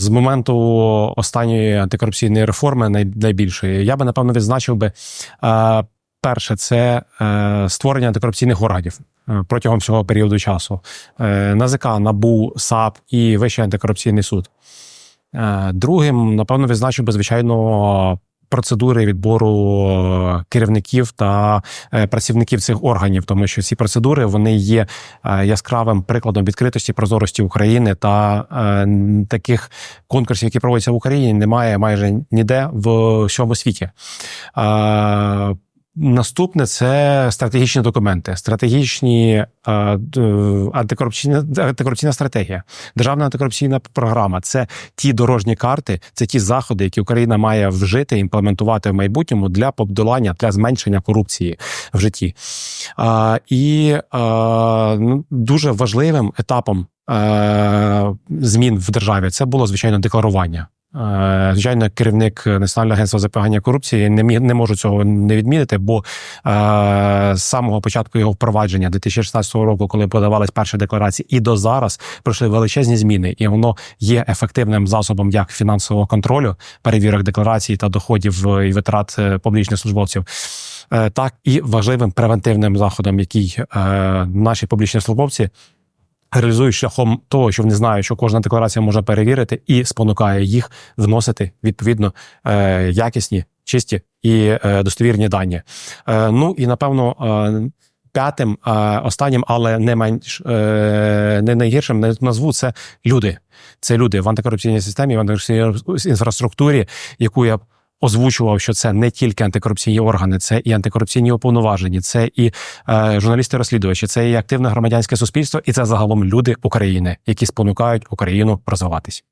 З моменту останньої антикорупційної реформи, най- найбільшої, я би напевно відзначив би е, перше, це е, створення антикорупційних органів е, протягом всього періоду часу. Е, НАЗК, НАБУ, САП і Вищий антикорупційний суд. Е, Другим, напевно, відзначив би, звичайно, процедури відбору е, керівників та е, працівників цих органів, тому що ці процедури вони є е, яскравим прикладом відкритості прозорості України та таких конкурсів, які проводяться в Україні, немає майже ніде в всьому світі. Е, Наступне це стратегічні документи, стратегічні е, антикорупційна, антикорупційна стратегія, державна антикорупційна програма. Це ті дорожні карти, це ті заходи, які Україна має вжити імплементувати в майбутньому для подолання для зменшення корупції в житті. І ну, дуже важливим етапом е, змін в державі це було звичайно декларування. Е, Звичайно, керівник Національного агентства запобігання корупції не міг не можу цього не відмінити, бо е, з самого початку його впровадження 2016 року, коли подавались перші декларації, і до зараз пройшли величезні зміни, і воно є ефективним засобом як фінансового контролю, перевірок декларацій та доходів е, і витрат е, публічних службовців. Так і важливим превентивним заходом, який е, наші публічні службовці реалізують шляхом того, що вони знають, що кожна декларація може перевірити, і спонукає їх вносити відповідно е, якісні, чисті і е, достовірні дані. Е, ну і напевно. П'ятим, останнім, але не менш не найгіршим, не назву це люди. Це люди в антикорупційній системі, в антикорупційній інфраструктурі, яку я озвучував, що це не тільки антикорупційні органи, це і антикорупційні уповноважені, це і е, журналісти-розслідувачі, це і активне громадянське суспільство, і це загалом люди України, які спонукають Україну розвиватись.